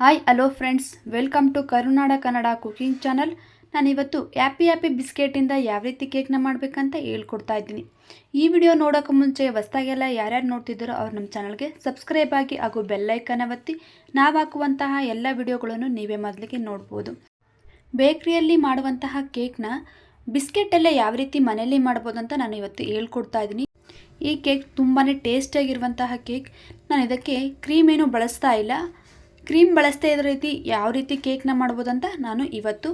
Hi, hello friends. Welcome to Karunada Kannada cooking channel. ನಾನಿವತ್ತು happy happy ಬಿಸ್ಕೆಟಿಂದ ಯಾವ ರೀತಿ ಕೇಕ್ನ ಮಾಡಬೇಕಂತ ಹೇಳ್ಕೊಡ್ತಾ ಇದ್ದೀನಿ. ಈ ವಿಡಿಯೋ ನೋಡೋಕೆ ಮುಂಚೆ ಹೊಸ್ದಾಗೆಲ್ಲ ಯಾರ್ಯಾರು ನೋಡ್ತಿದ್ದಾರೋ ಅವ್ರು ನಮ್ಮ ಚಾನಲ್ಗೆ ಸಬ್ಸ್ಕ್ರೈಬ್ ಆಗಿ ಹಾಗೂ ಬೆಲ್ಲೈಕನ ಒತ್ತಿ ನಾವು ಹಾಕುವಂತಹ ಎಲ್ಲ ವಿಡಿಯೋಗಳನ್ನು ನೀವೇ ಮೊದಲಿಗೆ ನೋಡ್ಬೋದು. ಬೇಕ್ರಿಯಲ್ಲಿ ಮಾಡುವಂತಹ ಕೇಕ್ನ ಬಿಸ್ಕೆಟಲ್ಲೇ ಯಾವ ರೀತಿ ಮನೆಯಲ್ಲಿ ಮಾಡ್ಬೋದು ಅಂತ ನಾನು ಇವತ್ತು ಹೇಳ್ಕೊಡ್ತಾ ಇದ್ದೀನಿ. ಈ ಕೇಕ್ ತುಂಬಾ ಟೇಸ್ಟಿಯಾಗಿರುವಂತಹ ಕೇಕ್. ನಾನು ಇದಕ್ಕೆ ಕ್ರೀಮ್ ಏನು ಬಳಸ್ತಾ ಇಲ್ಲ. ಕ್ರೀಮ್ ಬಳಸ್ತಾ ಇರೋ ರೀತಿ ಯಾವ ರೀತಿ ಕೇಕ್ನ ಮಾಡ್ಬೋದಂತ ನಾನು ಇವತ್ತು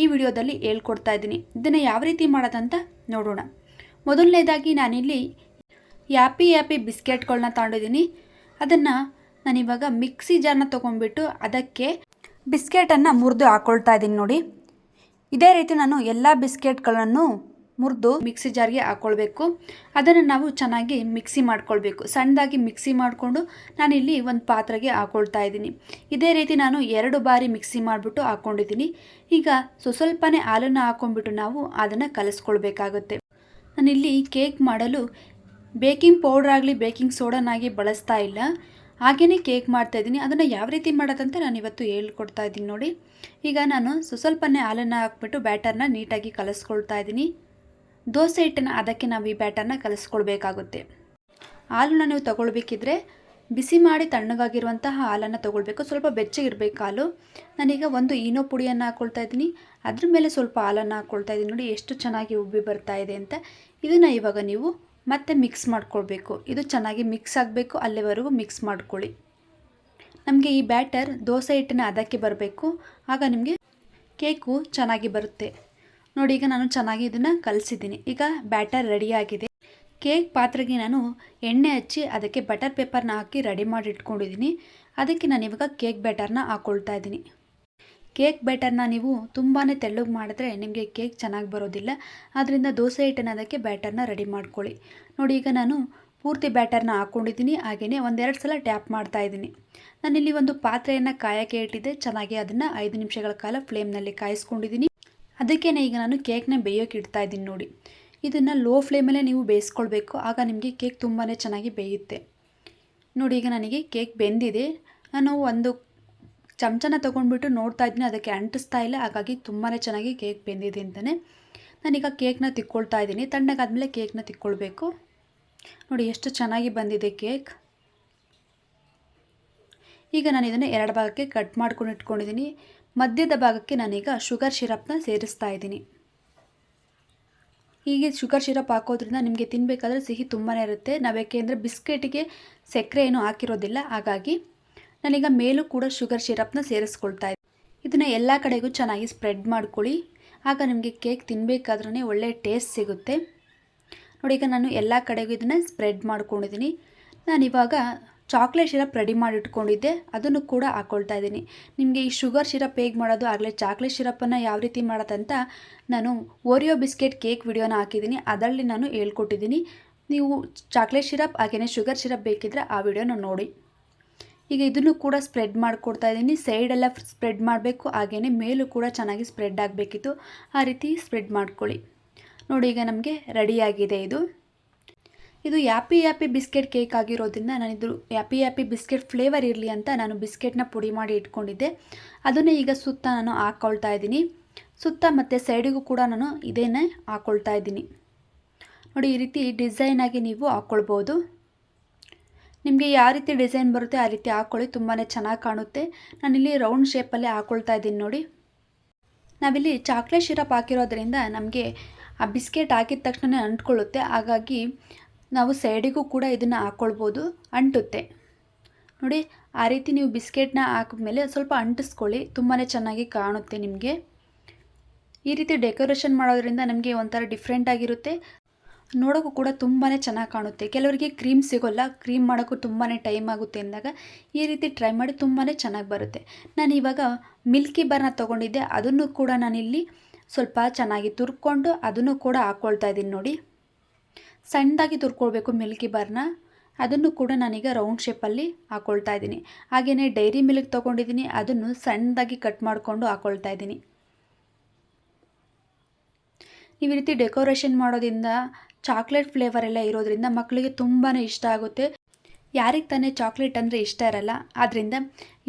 ಈ ವಿಡಿಯೋದಲ್ಲಿ ಹೇಳ್ಕೊಡ್ತಾ ಇದ್ದೀನಿ. ಇದನ್ನು ಯಾವ ರೀತಿ ಮಾಡೋದಂತ ನೋಡೋಣ. ಮೊದಲನೇದಾಗಿ ನಾನಿಲ್ಲಿ ಯಾಪಿ ಯಾಪಿ ಬಿಸ್ಕೆಟ್ಗಳನ್ನ ತಗೊಂಡಿದ್ದೀನಿ. ಅದನ್ನು ನಾನಿವಾಗ ಮಿಕ್ಸಿ ಜಾರನ್ನ ತೊಗೊಂಡ್ಬಿಟ್ಟು ಅದಕ್ಕೆ ಬಿಸ್ಕೆಟನ್ನು ಮುರಿದು ಹಾಕ್ಕೊಳ್ತಾ ಇದ್ದೀನಿ ನೋಡಿ. ಇದೇ ರೀತಿ ನಾನು ಎಲ್ಲ ಬಿಸ್ಕೆಟ್ಗಳನ್ನು ಮುರಿದು ಮಿಕ್ಸಿ ಜಾರ್ಗೆ ಹಾಕ್ಕೊಳ್ಬೇಕು ಅದನ್ನು ನಾವು ಚೆನ್ನಾಗಿ ಮಿಕ್ಸಿ ಮಾಡ್ಕೊಳ್ಬೇಕು. ಸಣ್ಣದಾಗಿ ಮಿಕ್ಸಿ ಮಾಡಿಕೊಂಡು ನಾನಿಲ್ಲಿ ಒಂದು ಪಾತ್ರೆಗೆ ಹಾಕ್ಕೊಳ್ತಾ ಇದ್ದೀನಿ. ಇದೇ ರೀತಿ ನಾನು ಎರಡು ಬಾರಿ ಮಿಕ್ಸಿ ಮಾಡಿಬಿಟ್ಟು ಹಾಕ್ಕೊಂಡಿದ್ದೀನಿ ಈಗ ಸ್ವ ಸ್ವಲ್ಪನೇ ಹಾಲನ್ನು ಹಾಕ್ಕೊಂಡ್ಬಿಟ್ಟು ನಾವು ಅದನ್ನು ಕಲಿಸ್ಕೊಳ್ಬೇಕಾಗುತ್ತೆ. ನಾನಿಲ್ಲಿ ಕೇಕ್ ಮಾಡಲು ಬೇಕಿಂಗ್ ಪೌಡ್ರ್ ಆಗಲಿ, ಬೇಕಿಂಗ್ ಸೋಡನಾಗಿ ಬಳಸ್ತಾ ಇಲ್ಲ. ಹಾಗೆಯೇ ಕೇಕ್ ಮಾಡ್ತಾಯಿದ್ದೀನಿ ಅದನ್ನು ಯಾವ ರೀತಿ ಮಾಡೋದಂತ ನಾನು ಇವತ್ತು ಹೇಳ್ಕೊಡ್ತಾ ಇದ್ದೀನಿ ನೋಡಿ. ಈಗ ನಾನು ಸ್ವಸ್ವಲ್ಪನೇ ಹಾಲನ್ನು ಹಾಕ್ಬಿಟ್ಟು ಬ್ಯಾಟರ್ನ ನೀಟಾಗಿ ಕಲಿಸ್ಕೊಳ್ತಾ ಇದ್ದೀನಿ. ದೋಸೆ ಹಿಟ್ಟನ್ನು ಅದಕ್ಕೆ ನಾವು ಈ ಬ್ಯಾಟರ್ನ ಕಲಿಸ್ಕೊಳ್ಬೇಕಾಗುತ್ತೆ. ಹಾಲನ್ನು ನೀವು ತಗೊಳ್ಬೇಕಿದ್ರೆ ಬಿಸಿ ಮಾಡಿ ತಣ್ಣಗಾಗಿರುವಂತಹ ಹಾಲನ್ನು ತೊಗೊಳ್ಬೇಕು. ಸ್ವಲ್ಪ ಬೆಚ್ಚಗಿರಬೇಕು ಹಾಲು. ನಾನೀಗ ಒಂದು ಈನೋ ಪುಡಿಯನ್ನು ಹಾಕ್ಕೊಳ್ತಾ ಇದ್ದೀನಿ. ಅದ್ರ ಮೇಲೆ ಸ್ವಲ್ಪ ಹಾಲನ್ನು ಹಾಕ್ಕೊಳ್ತಾ ಇದ್ದೀನಿ. ನೋಡಿ ಎಷ್ಟು ಚೆನ್ನಾಗಿ ಉಬ್ಬಿ ಬರ್ತಾ ಇದೆ ಅಂತ. ಇದನ್ನು ಇವಾಗ ನೀವು ಮತ್ತೆ ಮಿಕ್ಸ್ ಮಾಡ್ಕೊಳ್ಬೇಕು. ಇದು ಚೆನ್ನಾಗಿ ಮಿಕ್ಸ್ ಆಗಬೇಕು. ಅಲ್ಲಿವರೆಗೂ ಮಿಕ್ಸ್ ಮಾಡ್ಕೊಳ್ಳಿ. ನಮಗೆ ಈ ಬ್ಯಾಟರ್ ದೋಸೆ ಹಿಟ್ಟಿನ ಅದಕ್ಕೆ ಬರಬೇಕು. ಆಗ ನಿಮಗೆ ಕೇಕು ಚೆನ್ನಾಗಿ ಬರುತ್ತೆ. ನೋಡಿ, ಈಗ ನಾನು ಚೆನ್ನಾಗಿ ಇದನ್ನು ಕಲಿಸಿದ್ದೀನಿ. ಈಗ ಬ್ಯಾಟರ್ ರೆಡಿಯಾಗಿದೆ. ಕೇಕ್ ಪಾತ್ರೆಗೆ ನಾನು ಎಣ್ಣೆ ಹಚ್ಚಿ ಅದಕ್ಕೆ ಬಟರ್ ಪೇಪರ್ನ ಹಾಕಿ ರೆಡಿ ಮಾಡಿ ಇಟ್ಕೊಂಡಿದ್ದೀನಿ ಅದಕ್ಕೆ ನಾನು ಇವಾಗ ಕೇಕ್ ಬ್ಯಾಟರ್ನ ಹಾಕ್ಕೊಳ್ತಾ ಇದ್ದೀನಿ. ಕೇಕ್ ಬ್ಯಾಟರ್ನ ನೀವು ತುಂಬಾ ತೆಳ್ಳಗೆ ಮಾಡಿದ್ರೆ ನಿಮಗೆ ಕೇಕ್ ಚೆನ್ನಾಗಿ ಬರೋದಿಲ್ಲ. ಆದ್ದರಿಂದ ದೋಸೆ ಹಿಟ್ಟಿನ ಅದಕ್ಕೆ ಬ್ಯಾಟರ್ನ ರೆಡಿ ಮಾಡ್ಕೊಳ್ಳಿ. ನೋಡಿ, ಈಗ ನಾನು ಪೂರ್ತಿ ಬ್ಯಾಟರ್ನ ಹಾಕ್ಕೊಂಡಿದ್ದೀನಿ ಹಾಗೆಯೇ ಒಂದೆರಡು ಸಲ ಟ್ಯಾಪ್ ಮಾಡ್ತಾ ಇದ್ದೀನಿ. ನಾನಿಲ್ಲಿ ಒಂದು ಪಾತ್ರೆಯನ್ನು ಕಾಯೋಕ್ಕೆ ಇಟ್ಟಿದ್ದೆ. ಚೆನ್ನಾಗಿ ಅದನ್ನು ಐದು ನಿಮಿಷಗಳ ಕಾಲ ಫ್ಲೇಮ್ನಲ್ಲಿ ಕಾಯಿಸ್ಕೊಂಡಿದ್ದೀನಿ. ಅದಕ್ಕೆ ಈಗ ನಾನು ಕೇಕ್ನ ಬೇಯೋಕೆ ಇಡ್ತಾ ಇದ್ದೀನಿ ನೋಡಿ. ಇದನ್ನು ಲೋ ಫ್ಲೇಮಲ್ಲೇ ನೀವು ಬೇಯಿಸ್ಕೊಳ್ಬೇಕು. ಆಗ ನಿಮಗೆ ಕೇಕ್ ತುಂಬಾ ಚೆನ್ನಾಗಿ ಬೇಯುತ್ತೆ. ನೋಡಿ, ಈಗ ನನಗೆ ಕೇಕ್ ಬೆಂದಿದೆ. ನಾನು ಒಂದು ಚಮಚನ ತೊಗೊಂಡ್ಬಿಟ್ಟು ನೋಡ್ತಾ ಇದ್ದೀನಿ. ಅದಕ್ಕೆ ಅಂಟಿಸ್ತಾ ಇಲ್ಲ. ಹಾಗಾಗಿ ತುಂಬಾ ಚೆನ್ನಾಗಿ ಕೇಕ್ ಬೆಂದಿದೆ ಅಂತಲೇ ನಾನೀಗ ಕೇಕ್ನ ತಿಕ್ಕೊಳ್ತಾ ಇದ್ದೀನಿ. ತಣ್ಣಗಾದ್ಮೇಲೆ ಕೇಕ್ನ ತಿಕ್ಕೊಳ್ಬೇಕು. ನೋಡಿ, ಎಷ್ಟು ಚೆನ್ನಾಗಿ ಬಂದಿದೆ ಕೇಕ್. ಈಗ ನಾನು ಇದನ್ನು ಎರಡು ಭಾಗಕ್ಕೆ ಕಟ್ ಮಾಡ್ಕೊಂಡು ಇಟ್ಕೊಂಡಿದ್ದೀನಿ. ಮಧ್ಯದ ಭಾಗಕ್ಕೆ ನಾನೀಗ ಶುಗರ್ ಶಿರಪ್ನ ಸೇರಿಸ್ತಾ ಇದ್ದೀನಿ. ಹೀಗೆ ಶುಗರ್ ಶಿರಪ್ ಹಾಕೋದ್ರಿಂದ ನಿಮಗೆ ತಿನ್ನಬೇಕಾದ್ರೆ ಸಿಹಿ ತುಂಬಾ ಇರುತ್ತೆ. ನಾವು ಯಾಕೆಂದರೆ ಬಿಸ್ಕೆಟಿಗೆ ಸಕ್ಕರೆ ಏನು ಹಾಕಿರೋದಿಲ್ಲ. ಹಾಗಾಗಿ ನಾನೀಗ ಮೇಲೂ ಕೂಡ ಶುಗರ್ ಶಿರಪ್ನ ಸೇರಿಸ್ಕೊಳ್ತಾ ಇದ್ದೀನಿ. ಇದನ್ನು ಎಲ್ಲ ಕಡೆಗೂ ಚೆನ್ನಾಗಿ ಸ್ಪ್ರೆಡ್ ಮಾಡ್ಕೊಳ್ಳಿ. ಆಗ ನಿಮಗೆ ಕೇಕ್ ತಿನ್ನಬೇಕಾದ್ರೇ ಒಳ್ಳೆ ಟೇಸ್ಟ್ ಸಿಗುತ್ತೆ. ನೋಡಿ, ಈಗ ನಾನು ಎಲ್ಲ ಕಡೆಗೂ ಇದನ್ನು ಸ್ಪ್ರೆಡ್ ಮಾಡ್ಕೊಂಡಿದ್ದೀನಿ. ನಾನಿವಾಗ ಚಾಕ್ಲೇಟ್ ಶಿರಪ್ ರೆಡಿ ಮಾಡಿ ಇಟ್ಕೊಂಡಿದ್ದೆ ಅದನ್ನು ಕೂಡ ಹಾಕ್ಕೊಳ್ತಾ ಇದ್ದೀನಿ. ನಿಮಗೆ ಈ ಶುಗರ್ ಶಿರಪ್ ಹೇಗೆ ಮಾಡೋದು, ಆಗಲೇ ಚಾಕ್ಲೇಟ್ ಶಿರಪ್ಪನ್ನು ಯಾವ ರೀತಿ ಮಾಡೋದಂತ ನಾನು ಓರಿಯೋ ಬಿಸ್ಕೆಟ್ ಕೇಕ್ ವಿಡಿಯೋನ ಹಾಕಿದ್ದೀನಿ, ಅದರಲ್ಲಿ ನಾನು ಹೇಳ್ಕೊಟ್ಟಿದ್ದೀನಿ. ನೀವು ಚಾಕ್ಲೇಟ್ ಶಿರಪ್ ಹಾಗೆಯೇ ಶುಗರ್ ಶಿರಪ್ ಬೇಕಿದ್ರೆ ಆ ವಿಡಿಯೋನ ನೋಡಿ. ಈಗ ಇದನ್ನು ಕೂಡ ಸ್ಪ್ರೆಡ್ ಮಾಡಿಕೊಡ್ತಾ ಇದ್ದೀನಿ ಸೈಡೆಲ್ಲ ಸ್ಪ್ರೆಡ್ ಮಾಡಬೇಕು ಹಾಗೆಯೇ ಮೇಲೂ ಕೂಡ ಚೆನ್ನಾಗಿ ಸ್ಪ್ರೆಡ್ ಆಗಬೇಕಿತ್ತು. ಆ ರೀತಿ ಸ್ಪ್ರೆಡ್ ಮಾಡ್ಕೊಳ್ಳಿ. ನೋಡಿ, ಈಗ ನಮಗೆ ರೆಡಿಯಾಗಿದೆ ಇದು. ಇದು ಯಾಪಿ ಯಾಪಿ ಬಿಸ್ಕೆಟ್ ಕೇಕ್ ಆಗಿರೋದ್ರಿಂದ ನಾನಿದ್ರು ಯಾಪಿ ಯಾಪಿ ಬಿಸ್ಕೆಟ್ ಫ್ಲೇವರ್ ಇರಲಿ ಅಂತ ನಾನು ಬಿಸ್ಕೆಟ್ನ ಪುಡಿ ಮಾಡಿ ಇಟ್ಕೊಂಡಿದ್ದೆ. ಅದನ್ನೇ ಈಗ ಸುತ್ತ ನಾನು ಹಾಕ್ಕೊಳ್ತಾ ಇದ್ದೀನಿ. ಸುತ್ತ ಮತ್ತು ಸೈಡಿಗೂ ಕೂಡ ನಾನು ಇದೇನೇ ಹಾಕ್ಕೊಳ್ತಾ ಇದ್ದೀನಿ. ನೋಡಿ, ಈ ರೀತಿ ಡಿಸೈನಾಗಿ ನೀವು ಹಾಕ್ಕೊಳ್ಬೋದು ನಿಮಗೆ ಯಾವ ರೀತಿ ಡಿಸೈನ್ ಬರುತ್ತೆ ಆ ರೀತಿ ಹಾಕ್ಕೊಳ್ಳಿ ತುಂಬಾ ಚೆನ್ನಾಗಿ ಕಾಣುತ್ತೆ. ನಾನಿಲ್ಲಿ ರೌಂಡ್ ಶೇಪಲ್ಲೇ ಹಾಕ್ಕೊಳ್ತಾ ಇದ್ದೀನಿ ನೋಡಿ. ನಾವಿಲ್ಲಿ ಚಾಕ್ಲೇಟ್ ಶಿರಪ್ ಹಾಕಿರೋದ್ರಿಂದ ನಮಗೆ ಆ ಬಿಸ್ಕೆಟ್ ಹಾಕಿದ ತಕ್ಷಣ ಅಂಟ್ಕೊಳ್ಳುತ್ತೆ. ಹಾಗಾಗಿ ನಾವು ಸೈಡಿಗೂ ಕೂಡ ಇದನ್ನು ಹಾಕ್ಕೊಳ್ಬೋದು ಅಂಟುತ್ತೆ. ನೋಡಿ, ಆ ರೀತಿ ನೀವು ಬಿಸ್ಕೆಟ್ನ ಹಾಕಿದ್ಮೇಲೆ ಸ್ವಲ್ಪ ಅಂಟಿಸ್ಕೊಳ್ಳಿ ತುಂಬಾ ಚೆನ್ನಾಗಿ ಕಾಣುತ್ತೆ ನಿಮಗೆ. ಈ ರೀತಿ ಡೆಕೋರೇಷನ್ ಮಾಡೋದ್ರಿಂದ ನಮಗೆ ಒಂಥರ ಡಿಫ್ರೆಂಟ್ ಆಗಿರುತ್ತೆ. ನೋಡೋಕ್ಕೂ ಕೂಡ ತುಂಬಾ ಚೆನ್ನಾಗಿ ಕಾಣುತ್ತೆ. ಕೆಲವರಿಗೆ ಕ್ರೀಮ್ ಸಿಗೋಲ್ಲ, ಕ್ರೀಮ್ ಮಾಡೋಕ್ಕೂ ತುಂಬಾ ಟೈಮ್ ಆಗುತ್ತೆ ಅಂದಾಗ ಈ ರೀತಿ ಟ್ರೈ ಮಾಡಿ ತುಂಬಾ ಚೆನ್ನಾಗಿ ಬರುತ್ತೆ. ನಾನು ಇವಾಗ ಮಿಲ್ಕಿ ಬಾರ್ನ ತೊಗೊಂಡಿದ್ದೆ, ಅದನ್ನು ಕೂಡ ನಾನಿಲ್ಲಿ ಸ್ವಲ್ಪ ಚೆನ್ನಾಗಿ ತುರ್ಕೊಂಡು ಅದನ್ನು ಕೂಡ ಹಾಕ್ಕೊಳ್ತಾ ಇದ್ದೀನಿ ನೋಡಿ. ಸಣ್ಣದಾಗಿ ತುರ್ಕೊಳ್ಬೇಕು ಮಿಲ್ಕಿ ಬಾರ್ನ. ಅದನ್ನು ಕೂಡ ನಾನೀಗ ರೌಂಡ್ ಶೇಪಲ್ಲಿ ಹಾಕ್ಕೊಳ್ತಾ ಇದ್ದೀನಿ. ಹಾಗೆಯೇ ಡೈರಿ ಮಿಲ್ಕ್ ತೊಗೊಂಡಿದ್ದೀನಿ. ಅದನ್ನು ಸಣ್ಣದಾಗಿ ಕಟ್ ಮಾಡಿಕೊಂಡು ಹಾಕ್ಕೊಳ್ತಾ ಇದ್ದೀನಿ. ಈ ರೀತಿ ಡೆಕೋರೇಷನ್ ಮಾಡೋದ್ರಿಂದ ಚಾಕ್ಲೇಟ್ ಫ್ಲೇವರ್ ಎಲ್ಲ ಇರೋದ್ರಿಂದ ಮಕ್ಕಳಿಗೆ ತುಂಬಾ ಇಷ್ಟ ಆಗುತ್ತೆ. ಯಾರಿಗೆ ತಾನೇ ಚಾಕ್ಲೇಟ್ ಅಂದರೆ ಇಷ್ಟ ಇರಲ್ಲ. ಆದ್ದರಿಂದ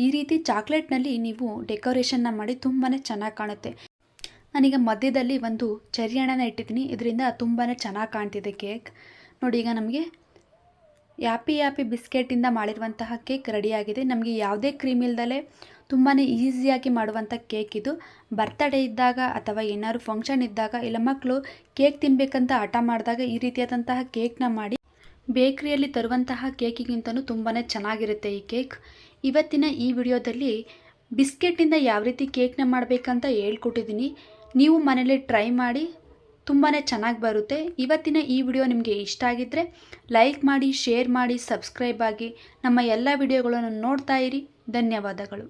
ಈ ರೀತಿ ಚಾಕ್ಲೇಟ್ನಲ್ಲಿ ನೀವು ಡೆಕೋರೇಷನ್ನ ಮಾಡಿ ತುಂಬಾ ಚೆನ್ನಾಗಿ ಕಾಣುತ್ತೆ. ನಾನೀಗ ಮಧ್ಯದಲ್ಲಿ ಒಂದು ಚೆರಿ ಹಣ್ಣನ ಇಟ್ಟಿದ್ದೀನಿ. ಇದರಿಂದ ತುಂಬಾ ಚೆನ್ನಾಗಿ ಕಾಣ್ತಿದೆ ಕೇಕ್. ನೋಡಿ, ಈಗ ನಮಗೆ ಯಾಪಿ ಯಾಪಿ ಬಿಸ್ಕೆಟಿಂದ ಮಾಡಿರುವಂತಹ ಕೇಕ್ ರೆಡಿಯಾಗಿದೆ. ನಮಗೆ ಯಾವುದೇ ಕ್ರೀಮ್ ಇಲ್ದಲೆ ತುಂಬಾ ಈಸಿಯಾಗಿ ಮಾಡುವಂಥ ಕೇಕ್ ಇದು. ಬರ್ತ್ಡೇ ಇದ್ದಾಗ ಅಥವಾ ಏನಾದರೂ ಫಂಕ್ಷನ್ ಇದ್ದಾಗ ಇಲ್ಲ ಮಕ್ಕಳು ಕೇಕ್ ತಿನ್ನಬೇಕಂತ ಹಠ ಮಾಡಿದಾಗ ಈ ರೀತಿಯಾದಂತಹ ಕೇಕ್ನ ಮಾಡಿ ಬೇಕ್ರಿಯಲ್ಲಿ ತರುವಂತಹ ಕೇಕಿಗಿಂತಲೂ ತುಂಬಾ ಚೆನ್ನಾಗಿರುತ್ತೆ ಈ ಕೇಕ್. ಇವತ್ತಿನ ಈ ವಿಡಿಯೋದಲ್ಲಿ ಬಿಸ್ಕೆಟಿಂದ ಯಾವ ರೀತಿ ಕೇಕ್ನ ಮಾಡಬೇಕಂತ ಹೇಳ್ಕೊಟ್ಟಿದ್ದೀನಿ. ನೀವು ಮನೇಲಿ ಟ್ರೈ ಮಾಡಿ ತುಂಬಾ ಚೆನ್ನಾಗಿ ಬರುತ್ತೆ. ಇವತ್ತಿನ ಈ ವಿಡಿಯೋ ನಿಮಗೆ ಇಷ್ಟ ಆಗಿದ್ದರೆ ಲೈಕ್ ಮಾಡಿ ಶೇರ್ ಮಾಡಿ ಸಬ್ಸ್ಕ್ರೈಬ್ ಆಗಿ ನಮ್ಮ ಎಲ್ಲ ವಿಡಿಯೋಗಳನ್ನು ನೋಡ್ತಾ ಇರಿ. ಧನ್ಯವಾದಗಳು.